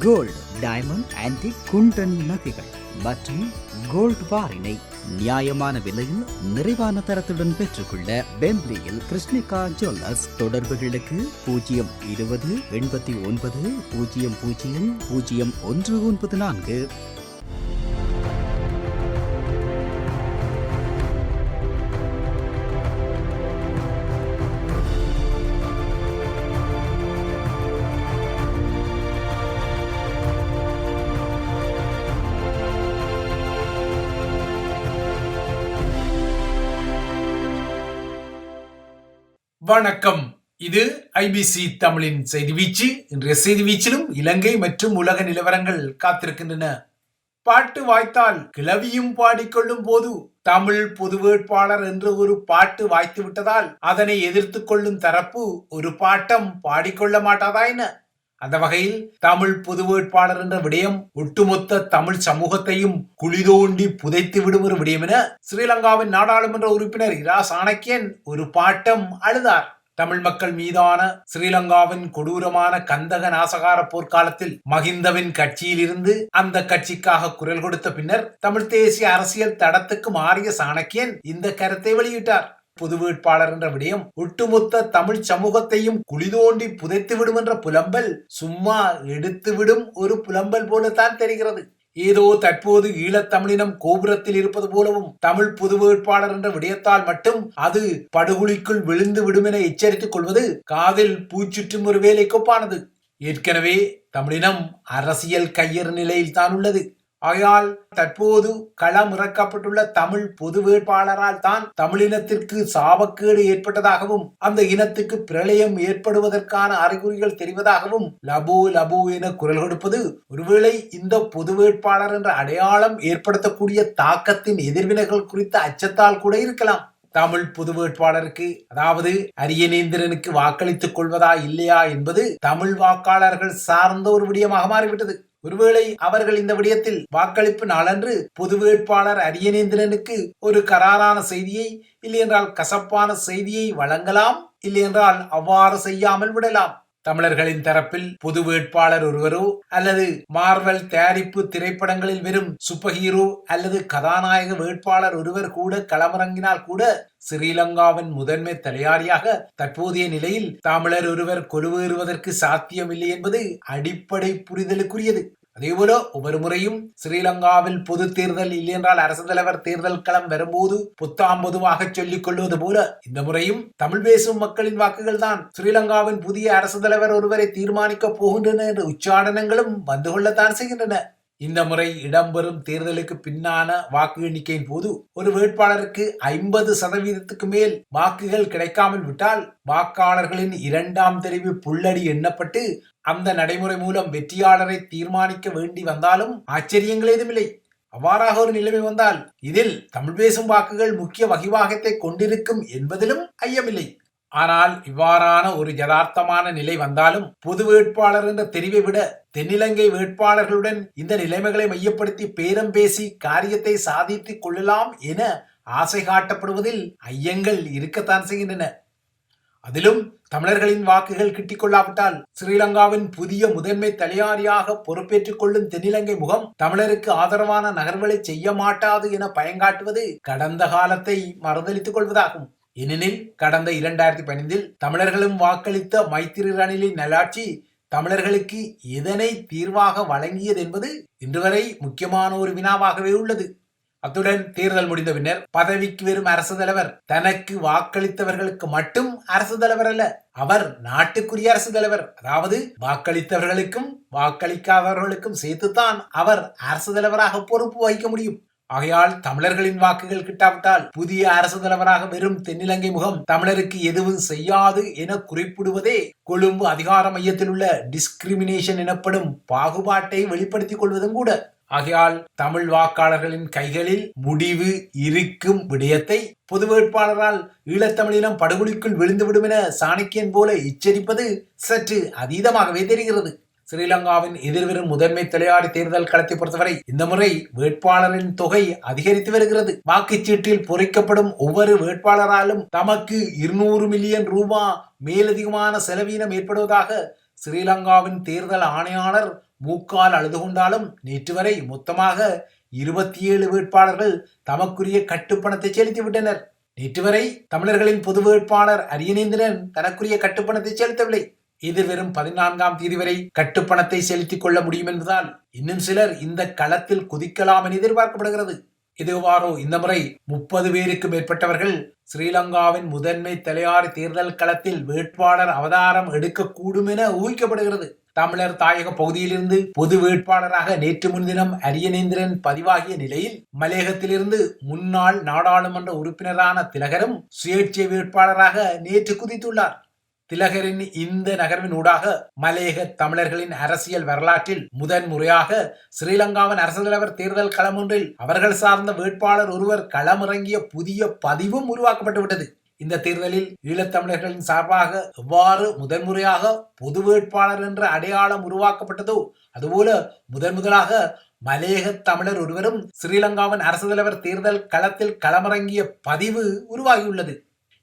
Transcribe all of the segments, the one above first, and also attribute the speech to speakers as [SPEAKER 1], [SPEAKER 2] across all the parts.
[SPEAKER 1] Gold diamond antique குண்டன் நகைகள் மற்றும் gold பாரினை நியாயமான விலையில் நிறைவான தரத்துடன் பெற்றுக்கொள்ள பெம்ப்லியில் கிருஷ்ணிகா ஜுவல்லர்ஸ் தொடர்புகளுக்கு பூஜ்ஜியம் இருபது எண்பத்தி ஒன்பது பூஜ்ஜியம் பூஜ்ஜியம் பூஜ்ஜியம் ஒன்று ஒன்பது நான்கு.
[SPEAKER 2] வணக்கம். இது ஐபிசி தமிழின் செய்தி வீச்சு. இன்றைய செய்தி வீச்சிலும் இலங்கை மற்றும் உலக நிலவரங்கள் காத்திருக்கின்றன. பாட்டு வாய்த்தால் கிளவியும் பாடிக்கொள்ளும் போது தமிழ் பொது வேட்பாளர் என்று ஒரு பாட்டு வாய்த்து விட்டதால் அதனை எதிர்த்து கொள்ளும் தரப்பு ஒரு பாட்டம் பாடிக்கொள்ள மாட்டாதா என்ன அந்த வகையில் தமிழ் பொது வேட்பாளர் என்ற விடயம் ஒட்டுமொத்த தமிழ் சமூகத்தையும் குளிதோண்டி புதைத்து விடும் ஒரு விடயம் என ஸ்ரீலங்காவின் நாடாளுமன்ற உறுப்பினர் இரா சாணக்கியன் ஒரு பாட்டம் அழுதார். தமிழ் மக்கள் மீதான ஸ்ரீலங்காவின் கொடூரமான கந்தக நாசகார போர்க்காலத்தில் மகிந்தவின் கட்சியில் இருந்து அந்த கட்சிக்காக குரல் கொடுத்த பின்னர் தமிழ் தேசிய அரசியல் தடத்துக்கு மாறிய சாணக்கியன் இந்த கருத்தை வெளியிட்டார். பொது வேட்பாளர் என்ற விடயம் ஒட்டுமொத்த தமிழ் சமூகத்தையும் குளிதோண்டி புதைத்து விடும் என்ற புலம்பல் சும்மா எடுத்து விடும் ஒரு புலம்பல் போலத்தான் தெரிகிறது. ஏதோ தற்போது ஈழத்தமிழினம் கோபுரத்தில் இருப்பது போலவும் தமிழ் பொது வேட்பாளர் என்ற விடயத்தால் மட்டும் அது படுகுழிக்குள் விழுந்து விடும் என எச்சரித்துக் கொள்வது காதில் பூச்சுற்றும் ஒரு வேலை கொப்பானது ஏற்கனவே தமிழினம் அரசியல் கையறு நிலையில் தான் உள்ளது. ஆகையால் தற்போது களம் இறக்கப்பட்டுள்ள தமிழ் பொது வேட்பாளரால் தான் தமிழினத்திற்கு சாபக்கேடு ஏற்பட்டதாகவும் அந்த இனத்துக்கு பிரளயம் ஏற்படுவதற்கான அறிகுறிகள் தெரிவதாகவும் லபோ லபோ என குரல் கொடுப்பது ஒருவேளை இந்த பொது வேட்பாளர் என்ற அடையாளம் ஏற்படுத்தக்கூடிய தாக்கத்தின் எதிர்வினைகள் குறித்த அச்சத்தால் கூட இருக்கலாம். தமிழ் பொது வேட்பாளருக்கு அதாவது அரியநேந்திரனுக்கு வாக்களித்துக் கொள்வதா இல்லையா என்பது தமிழ் வாக்காளர்கள் சார்ந்த ஒரு விடயமாக மாறிவிட்டது. ஒருவேளை அவர்கள் இந்த விடயத்தில் வாக்களிப்பு நாளன்று பொது வேட்பாளர் அரியநேந்திரனுக்கு ஒரு கராரான செய்தியை இல்லையென்றால் கசப்பான செய்தியை வழங்கலாம் இல்லையென்றால் அவ்வாறு செய்யாமல் விடலாம். தமிழர்களின் தரப்பில் பொது வேட்பாளர் ஒருவரோ அல்லது மார்வல் தயாரிப்பு திரைப்படங்களில் வெறும் சூப்பர் ஹீரோ அல்லது கதாநாயக வேட்பாளர் ஒருவர் கூட களமிறங்கினால் கூட ஸ்ரீலங்காவின் முதன்மை தலையாரியாக தற்போதைய நிலையில் தமிழர் ஒருவர் கொலுவேறுவதற்கு சாத்தியமில்லை என்பது அடிப்படை புரிதலுக்குரியது. அதேபோல ஒவ்வொரு முறையும் ஸ்ரீலங்காவில் பொது தேர்தல் இல்லையென்றால் அரசு தலைவர் தேர்தல் களம் வரும்போது புத்தாம் பொதுவாக சொல்லிக் கொள்வது போல இந்த முறையும் தமிழ் பேசும் மக்களின் வாக்குகள் தான் ஸ்ரீலங்காவின் புதிய அரசு தலைவர் ஒருவரை தீர்மானிக்க போகின்றன என்ற உச்சாடனங்களும் வந்து கொள்ளத்தான் செய்கின்றன. இந்த முறை இடம்பெறும் தேர்தலுக்கு பின்னான வாக்கு எண்ணிக்கையின் போது ஒரு வேட்பாளருக்கு ஐம்பது சதவீதத்துக்கு மேல் வாக்குகள் கிடைக்காமல் விட்டால் வாக்காளர்களின் இரண்டாம் தெரிவு புள்ளடி எண்ணப்பட்டு அந்த நடைமுறை மூலம் வெற்றியாளரை தீர்மானிக்க வேண்டி வந்தாலும் ஆச்சரியங்கள் ஏதுமில்லை. அவ்வாறாக ஒரு நிலைமை வந்தால் இதில் தமிழ் பேசும் வாக்குகள் முக்கிய வகிவாகத்தை கொண்டிருக்கும் என்பதிலும் ஐயமில்லை. ஆனால் இவ்வாறான ஒரு யதார்த்தமான நிலை வந்தாலும் பொது வேட்பாளர் என்ற தெரிவை விட தென்னிலங்கை வேட்பாளர்களுடன் இந்த நிலைமைகளை மையப்படுத்தி பேரம் பேசி காரியத்தை சாதித்துக் கொள்ளலாம் என ஆசை காட்டப்படுவதில் ஐயங்கள் இருக்கத்தான் செய்கின்றன. அதிலும் தமிழர்களின் வாக்குகள் கிட்டிக்கொள்ளாவிட்டால் ஸ்ரீலங்காவின் புதிய முதன்மை தலையாரியாக பொறுப்பேற்றுக் கொள்ளும் தென்னிலங்கை முகம் தமிழருக்கு ஆதரவான நகர்வுகளை செய்ய மாட்டாது என பயங்காட்டுவது கடந்த காலத்தை மறுதளித்துக் கொள்வதாகும். ஏனெனில் கடந்த இரண்டாயிரத்தி பதினைந்தில் தமிழர்களும் வாக்களித்த மைத்திரி ரணிலின் நல்லாட்சி தமிழர்களுக்கு எதனை தீர்வாக வழங்கியது என்பது இன்று வரை முக்கியமான ஒரு வினாவாகவே உள்ளது. அத்துடன் தேர்தல் முடிந்த பின்னர் பதவிக்கு வரும் அரசு தலைவர் தனக்கு வாக்களித்தவர்களுக்கு மட்டும் அரசு தலைவர் அல்ல அவர் நாட்டுக்குரிய அரசு தலைவர். அதாவது வாக்களித்தவர்களுக்கும் வாக்களிக்காதவர்களுக்கும் சேர்த்துத்தான் அவர் அரசு தலைவராக பொறுப்பு வகிக்க முடியும். ஆகையால் தமிழர்களின் வாக்குகள் கிட்டாவிட்டால் புதிய அரசு தலைவராக வெறும் தென்னிலங்கை முகம் தமிழருக்கு எதுவும் செய்யாது என குறிப்பிடுவதே கொழும்பு அதிகார மையத்தில் உள்ள டிஸ்கிரிமினேஷன் எனப்படும் பாகுபாட்டை வெளிப்படுத்திக் கொள்வதும் கூட. ஆகையால் தமிழ் வாக்காளர்களின் கைகளில் முடிவு இருக்கும் விடயத்தை பொது வேட்பாளரால் ஈழத்தமிழினம் படுகொலிக்குள் விழுந்துவிடும் என சாணக்கியன் போல எச்சரிப்பது சற்று அதீதமாகவே தெரிகிறது. ஸ்ரீலங்காவின் எதிர்வரும் முதன்மை தலையாடி தேர்தல் களத்தை பொறுத்தவரை இந்த முறை வேட்பாளரின் தொகை அதிகரித்து வருகிறது. வாக்குச்சீட்டில் பொறிக்கப்படும் ஒவ்வொரு வேட்பாளராலும் தமக்கு இருநூறு மில்லியன் ரூபா மேலதிகமான செலவீனம் ஏற்படுவதாக ஸ்ரீலங்காவின் தேர்தல் ஆணையாளர் மூக்கால் அழுது கொண்டாலும் நேற்று வரை மொத்தமாக இருபத்தி ஏழு வேட்பாளர்கள் தமக்குரிய கட்டுப்பணத்தை செலுத்திவிட்டனர் நேற்று வரை தமிழர்களின் பொது வேட்பாளர் அரியநேந்திரன் தனக்குரிய கட்டுப்பணத்தை செலுத்தவில்லை. எதிர்வரும் பதினான்காம் தேதி வரை கட்டுப்பணத்தை செலுத்திக் கொள்ள முடியும் என்பதால் இன்னும் சிலர் இந்த களத்தில் குதிக்கலாம் என எதிர்பார்க்கப்படுகிறது. இதுவாரோ இந்த முறை முப்பது பேருக்கு மேற்பட்டவர்கள் ஸ்ரீலங்காவின் முதன்மை தலையாறு தேர்தல் களத்தில் வேட்பாளர் அவதாரம் எடுக்கக்கூடும் என ஊகிக்கப்படுகிறது. தமிழர் தாயக பகுதியிலிருந்து பொது வேட்பாளராக நேற்று முன்தினம் அரியநேந்திரன் பதிவாகிய நிலையில் மலையகத்திலிருந்து முன்னாள் நாடாளுமன்ற உறுப்பினரான திலகரும் சுயேட்சை வேட்பாளராக நேற்று குதித்துள்ளார். திலகரின் இந்த நகர்வின் ஊடாக மலையக தமிழர்களின் அரசியல் வரலாற்றில் முதன் முறையாக ஸ்ரீலங்காவின் அரசு தலைவர் தேர்தல் களம் ஒன்றில் அவர்கள் சார்ந்த வேட்பாளர் ஒருவர் களமிறங்கிய புதிய பதிவும் உருவாக்கப்பட்டு விட்டது. இந்த தேர்தலில் ஈழத்தமிழர்களின் சார்பாக எவ்வாறு முதன்முறையாக பொது வேட்பாளர் என்ற அடையாளம் உருவாக்கப்பட்டதோ அதுபோல முதன் முதலாக மலையக தமிழர் ஒருவரும் ஸ்ரீலங்காவின் அரசு தலைவர் தேர்தல் களத்தில் களமிறங்கிய பதிவு உருவாகியுள்ளது.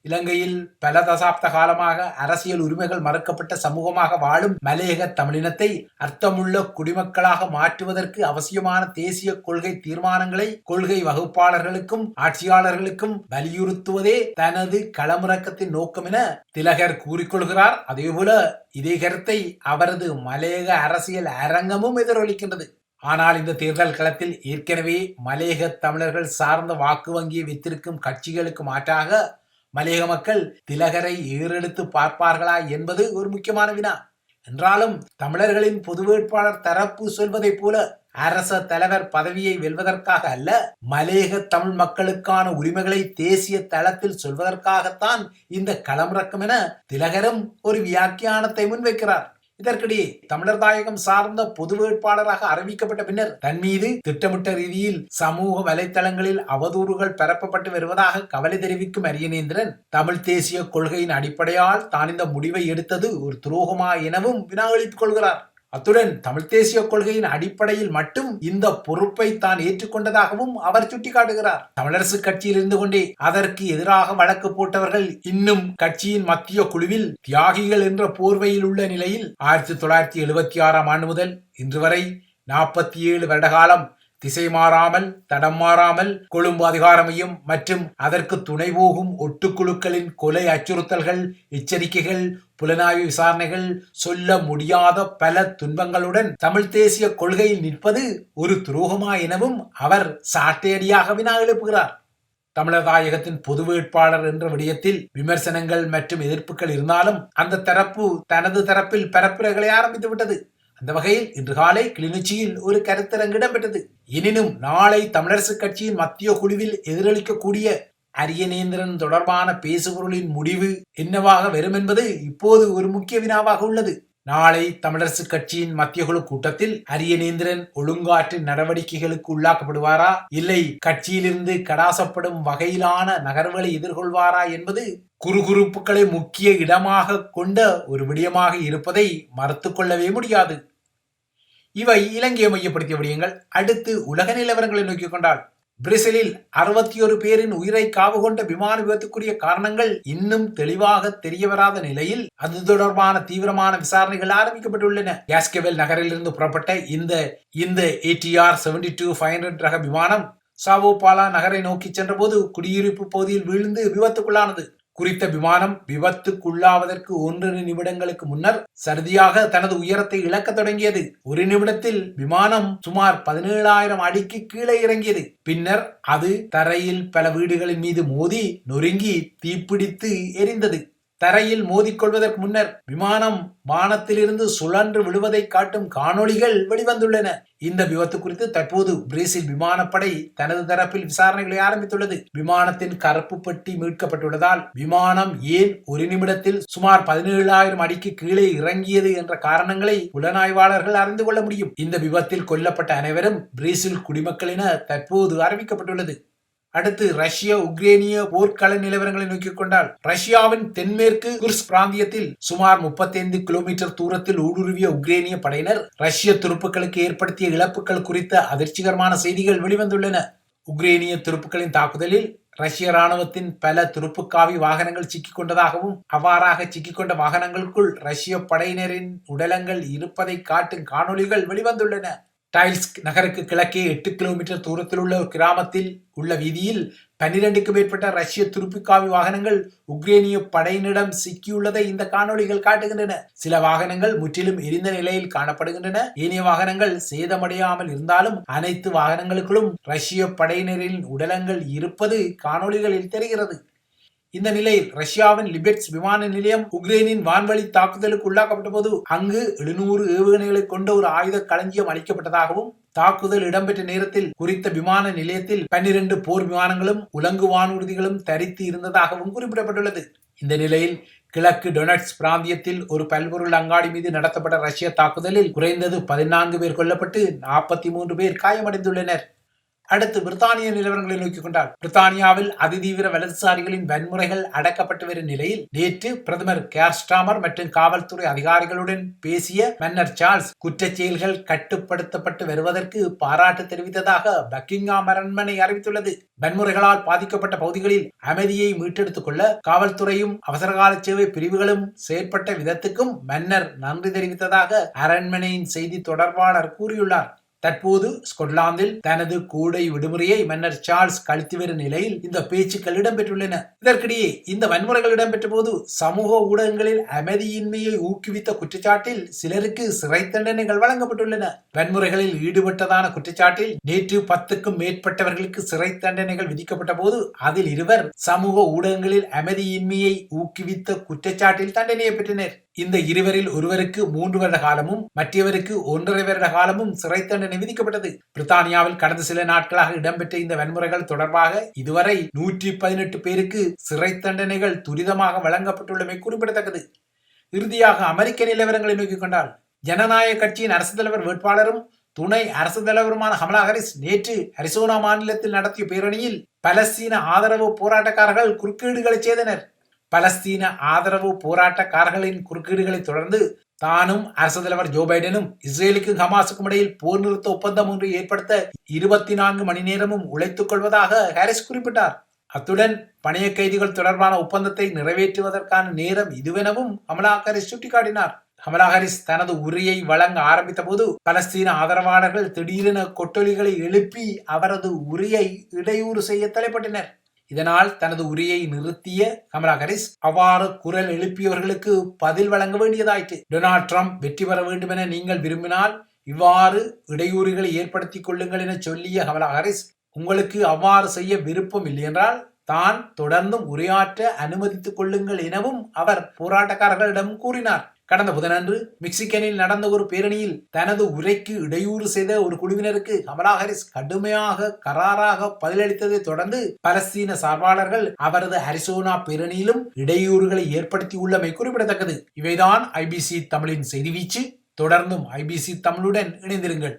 [SPEAKER 2] இலங்கையில் பல தசாப்த காலமாக அரசியல் உரிமைகள் மறுக்கப்பட்ட சமூகமாக வாழும் மலையக தமிழினத்தை அர்த்தமுள்ள குடிமக்களாக மாற்றுவதற்கு அவசியமான தேசிய கொள்கை தீர்மானங்களை கொள்கை வகுப்பாளர்களுக்கும் ஆட்சியாளர்களுக்கும் வலியுறுத்துவதே தனது களமிறக்கத்தின் நோக்கம் என திலகர் கூறிக்கொள்கிறார். அதேபோல இதே கருத்தை அவரது மலையக அரசியல் அரங்கமும் எதிரொலிக்கின்றது. ஆனால் இந்த தேர்தல் களத்தில் ஏற்கனவே மலையக தமிழர்கள் சார்ந்த வாக்கு வங்கியை வைத்திருக்கும் கட்சிகளுக்கு மாற்றாக மலையக மக்கள் திலகரை ஏறெடுத்து பார்ப்பார்களா என்பது ஒரு முக்கியமான வினா. என்றாலும் தமிழர்களின் பொது வேட்பாளர் தரப்பு சொல்வதைப் போல அரச தலைவர் பதவியை வெல்வதற்காக அல்ல மலையக தமிழ் மக்களுக்கான உரிமைகளை தேசிய தளத்தில் சொல்வதற்காகத்தான் இந்த களமிறக்கம் என திலகரும் ஒரு வியாக்கியானத்தை முன்வைக்கிறார். இதற்கிடையே தமிழர் தாயகம் சார்ந்த பொது வேட்பாளராக அறிவிக்கப்பட்ட பின்னர் தன் மீது திட்டமிட்ட ரீதியில் சமூக வலைதளங்களில் அவதூறுகள் பரப்பப்பட்டு வருவதாக கவலை தெரிவிக்கும் அரியநேந்திரன் தமிழ் தேசிய கொள்கையின் அடிப்படையால் தான் இந்த முடிவை எடுத்தது ஒரு துரோகமா எனவும் வினா எழுப்பிக் கொள்கிறார். அத்துடன் தமிழ்த் தேசிய கொள்கையின் அடிப்படையில் மட்டும் இந்த பொறுப்பை தான் ஏற்றுக்கொண்டதாகவும் அவர் சுட்டிக்காட்டுகிறார். தமிழரசு கட்சியில் இருந்து கொண்டே அதற்கு எதிராக வழக்கு போட்டவர்கள் இன்னும் கட்சியின் மத்திய குழுவில் தியாகிகள் என்ற போர்வையில் உள்ள நிலையில் ஆயிரத்தி தொள்ளாயிரத்தி எழுபத்தி ஆறாம் ஆண்டு முதல் இன்று வரை நாற்பத்தி ஏழு வருடகாலம் திசை மாறாமல் தடம் மாறாமல் கொழும்பு அதிகாரமையும் மற்றும் அதற்கு துணை போகும் ஒட்டுக்குழுக்களின் கொலை அச்சுறுத்தல்கள் எச்சரிக்கைகள் புலனாய்வு விசாரணைகள் சொல்ல முடியாத பல துன்பங்களுடன் தமிழ் தேசிய கொள்கையில் நிற்பது ஒரு துரோகமா எனவும் அவர் சாட்டையடியாக வினா எழுப்புகிறார். தமிழர் தாயகத்தின் பொது வேட்பாளர் என்ற விடயத்தில் விமர்சனங்கள் மற்றும் எதிர்ப்புகள் இருந்தாலும் அந்த தரப்பு தனது தரப்பில் பரப்புரைகளை ஆரம்பித்து விட்டது அந்த வகையில் இன்று காலை கிளிநொச்சியில் ஒரு கருத்தரங்கு இடம்பெற்றது. எனினும் நாளை தமிழரசு கட்சியின் மத்திய குழுவில் எதிரொலிக்கக்கூடிய அரியநேந்திரன் தொடர்பான பேசுபொருளின் முடிவு என்னவாக வரும் என்பது இப்போது ஒரு முக்கிய வினாவாக உள்ளது. நாளை தமிழரசு கட்சியின் மத்திய குழு கூட்டத்தில் அரியநேந்திரன் ஒழுங்காற்று நடவடிக்கைகளுக்கு உள்ளாக்கப்படுவாரா? இல்லை கட்சியிலிருந்து கடாசப்படும் வகையிலான நகர்வுகளை எதிர்கொள்வாரா என்பது குறுகுறுப்புகளை முக்கிய இடமாக கொண்ட ஒரு விடயமாக இருப்பதை மறுத்து கொள்ளவே முடியாது. இவை இலங்கையை மையப்படுத்திய விடயங்கள். அடுத்து உலக நிலவரங்களை நோக்கிக் கொண்டால் பிரேசிலில் அறுபத்தி ஒரு பேரின் உயிரை காவு கொண்ட விமான விபத்துக்குரிய காரணங்கள் இன்னும் தெளிவாக தெரிய வராத நிலையில் அது தொடர்பான தீவிரமான விசாரணைகள் ஆரம்பிக்கப்பட்டுள்ளன. கேஸ்கெவெல் நகரிலிருந்து புறப்பட்ட இந்த இந்த A T R seventy two five hundred ரக விமானம் சாவோபாலா நகரை நோக்கி சென்றபோது குடியிருப்பு பகுதியில் விழுந்து விபத்துக்குள்ளானது. குறித்த விமானம் விபத்துக்குள்ளாவதற்கு ஒன்றரை நிமிடங்களுக்கு முன்னர் சரதியாக தனது உயரத்தை இழக்க தொடங்கியது. ஒரு நிமிடத்தில் விமானம் சுமார் பதினேழாயிரம் அடிக்கு கீழே இறங்கியது. பின்னர் அது தரையில் பல வீடுகளின் மீது மோதி நொறுங்கி தீப்பிடித்து எரிந்தது. தரையில் மோதிக்கொள்வதற்கு முன்னர் விமானம் வானத்திலிருந்து சுழன்று விழுவதை காட்டும் காணொளிகள் வெளிவந்துள்ளன. இந்த விபத்து குறித்து தற்போது பிரேசில் விமானப்படை தனது தரப்பில் விசாரணைகளை ஆரம்பித்துள்ளது. விமானத்தின் கருப்பு பெட்டி மீட்கப்பட்டுள்ளதால் விமானம் ஏன் ஒரு நிமிடத்தில் சுமார் பதினேழாயிரம் அடிக்கு கீழே இறங்கியது என்ற காரணங்களை புலனாய்வாளர்கள் அறிந்து கொள்ள முடியும். இந்த விபத்தில் கொல்லப்பட்ட அனைவரும் பிரேசில் குடிமக்கள் என தற்போது அறிவிக்கப்பட்டுள்ளது. அடுத்து ரஷ்ய உக்ரேனிய போர்க்கள நிலவரங்களை நோக்கிக் கொண்டால் ரஷ்யாவின் தென்மேற்கு குர்ஸ் பிராந்தியத்தில் சுமார் முப்பத்தைந்து கிலோமீட்டர் தூரத்தில் ஊடுருவிய உக்ரேனிய படையினர் ரஷ்ய துருப்புக்களுக்கு ஏற்படுத்திய இழப்புகள் குறித்த அதிர்ச்சிகரமான செய்திகள் வெளிவந்துள்ளன. உக்ரேனிய துருப்புக்களின் தாக்குதலில் ரஷ்ய ராணுவத்தின் பல துருப்புக்காவி வாகனங்கள் சிக்கிக் கொண்டதாகவும் அவ்வாறாக சிக்கிக்கொண்ட வாகனங்களுக்குள் ரஷ்ய படையினரின் உடலங்கள் இருப்பதை காட்டும் காணொளிகள் வெளிவந்துள்ளன. டைல்ஸ்க் நகருக்கு கிழக்கே எட்டு கிலோமீட்டர் தூரத்தில் உள்ள ஒரு கிராமத்தில் உள்ள வீதியில் பன்னிரண்டுக்கும் மேற்பட்ட ரஷ்ய துருப்பிக்காவி வாகனங்கள் உக்ரேனிய படையினிடம் சிக்கியுள்ளதை இந்த காணொளிகள் காட்டுகின்றன. சில வாகனங்கள் முற்றிலும் எரிந்த நிலையில் காணப்படுகின்றன. ஏனைய வாகனங்கள் சேதமடையாமல் இருந்தாலும் அனைத்து வாகனங்களுக்குள்ளும் ரஷ்ய படையினரின் உடலங்கள் இருப்பது காணொளிகளில் தெரிகிறது. இந்த நிலையில் ரஷ்யாவின் லிபெட்ஸ் விமான நிலையம் உக்ரைனின் வான்வழி தாக்குதலுக்கு உள்ளாக்கப்பட்ட போது அங்கு எழுநூறு ஏவுகணைகளை கொண்ட ஒரு ஆயுத களஞ்சியம் அளிக்கப்பட்டதாகவும் தாக்குதல் இடம்பெற்ற நேரத்தில் குறித்த விமான நிலையத்தில் பன்னிரண்டு போர் விமானங்களும் உலங்கு வானூர்திகளும் தரித்து இருந்ததாகவும் குறிப்பிடப்பட்டுள்ளது. இந்த நிலையில் கிழக்கு டொனட்ஸ் பிராந்தியத்தில் ஒரு பல்பொருள் அங்காடி மீது நடத்தப்பட்ட ரஷ்ய தாக்குதலில் குறைந்தது பதினான்கு பேர் கொல்லப்பட்டு நாற்பத்தி மூன்று பேர் காயமடைந்துள்ளனர். அடுத்து பிரித்தானிய நிலவரங்களை நோக்கிக் கொண்டால் பிரித்தானியாவில் அதிதீவிர வலதுசாரிகளின் வன்முறைகள் அடக்கப்பட்டு வரும் நிலையில் நேற்று பிரதமர் கேர்ஸ்டாமர் மற்றும் காவல்துறை அதிகாரிகளுடன் பேசிய மன்னர் சார்ல்ஸ் குற்றச் செயல்கள் கட்டுப்படுத்தப்பட்டு வருவதற்கு பாராட்டு தெரிவித்ததாக பக்கிங்ஹாம் அரண்மனை அறிவித்துள்ளது. வன்முறைகளால் பாதிக்கப்பட்ட பகுதிகளில் அமைதியை மீட்டெடுத்துக் கொள்ள காவல்துறையும் அவசரகால சேவை பிரிவுகளும் செயற்பட்ட விதத்துக்கும் மன்னர் நன்றி தெரிவித்ததாக அரண்மனையின் செய்தி தொடர்பாளர் கூறியுள்ளார். தற்போது ஸ்கொட்லாந்தில் தனது கூடை விடுமுறையை மன்னர் சார்ல்ஸ் கழித்து வரும் நிலையில் இந்த பேச்சுக்கள் இடம்பெற்றுள்ளன. இதற்கிடையே இந்த வன்முறைகள் இடம்பெற்ற போது சமூக ஊடகங்களில் அமைதியின்மையை ஊக்குவித்த குற்றச்சாட்டில் சிலருக்கு சிறை தண்டனைகள் வழங்கப்பட்டுள்ளன. வன்முறைகளில் ஈடுபட்டதான குற்றச்சாட்டில் நேற்று பத்துக்கும் மேற்பட்டவர்களுக்கு சிறை தண்டனைகள் விதிக்கப்பட்ட போது அதில் இருவர் சமூக ஊடகங்களில் அமைதியின்மையை ஊக்குவித்த குற்றச்சாட்டில் தண்டனையை பெற்றனர். இந்த இருவரில் ஒருவருக்கு மூன்று வருட காலமும் மற்றவருக்கு ஒன்றரை வருட காலமும் சிறை தண்டனை விதிக்கப்பட்டது. பிரித்தானியாவில் கடந்த சில நாட்களாக இடம்பெற்ற இந்த வன்முறைகள் தொடர்பாக இதுவரை நூற்றி பதினெட்டு பேருக்கு சிறை தண்டனைகள் துரிதமாக வழங்கப்பட்டுள்ளமை குறிப்பிடத்தக்கது. இறுதியாக அமெரிக்க நிலவரங்களை நோக்கிக் கொண்டால் ஜனநாயக கட்சியின் அரசு தலைவர் வேட்பாளரும் துணை அரசு தலைவருமான கமலா ஹாரிஸ் நேற்று அரிசோனா மாநிலத்தில் நடத்திய பேரணியில் பலஸ்தீன ஆதரவு போராட்டக்காரர்கள் குறுக்கீடுகளை செய்தனர். பலஸ்தீன ஆதரவு போராட்டக்காரர்களின் குறுக்கீடுகளை தொடர்ந்து தானும் அரசு தலைவர் ஜோ பைடனும் இஸ்ரேலுக்கும் ஹமாஸுக்கும் இடையில் போர் நிறுத்த ஒப்பந்தம் ஒன்று ஏற்படுத்த இருபத்தி நான்கு மணி நேரமும் உழைத்துக் கொள்வதாக ஹாரிஸ் குறிப்பிட்டார். அத்துடன் பணைய கைதிகள் தொடர்பான ஒப்பந்தத்தை நிறைவேற்றுவதற்கான நேரம் இதுவெனவும் கமலா ஹாரிஸ் சுட்டிக்காட்டினார். கமலா ஹாரிஸ் தனது உரையை வழங்க ஆரம்பித்த போது பலஸ்தீன ஆதரவாளர்கள் திடீரென கொட்டொலிகளை எழுப்பி அவரது உரையை இடையூறு செய்ய தலைப்பட்டனர். இதனால் தனது உரையை நிறுத்திய கமலா ஹாரிஸ் அவ்வாறு குரல் எழுப்பியவர்களுக்கு பதில் வழங்க வேண்டியதாயிற்று. டொனால்ட் ட்ரம்ப் வெற்றி பெற வேண்டும் என நீங்கள் விரும்பினால் இவ்வாறு இடையூறுகளை ஏற்படுத்திக் கொள்ளுங்கள் என சொல்லிய கமலா ஹாரிஸ் உங்களுக்கு அவ்வாறு செய்ய விருப்பம் இல்லை என்றால் தான் தொடர்ந்தும் உரையாற்ற அனுமதித்துக் கொள்ளுங்கள் எனவும் அவர் போராட்டக்காரர்களிடம் கூறினார். கடந்த புதனன்று மெக்சிகனில் நடந்த ஒரு பேரணியில் தனது உரைக்கு இடையூறு செய்த ஒரு குழுவினருக்கு கமலா ஹாரிஸ் கடுமையாக கராராக பதிலளித்ததை தொடர்ந்து பலஸ்தீன சார்பாளர்கள் அவரது அரிசோனா பேரணியிலும் இடையூறுகளை ஏற்படுத்தியுள்ளமை குறிப்பிடத்தக்கது. இவைதான் ஐபிசி தமிழின் செய்தி வீச்சு. தொடர்ந்தும் ஐபிசி தமிழுடன் இணைந்திருங்கள்.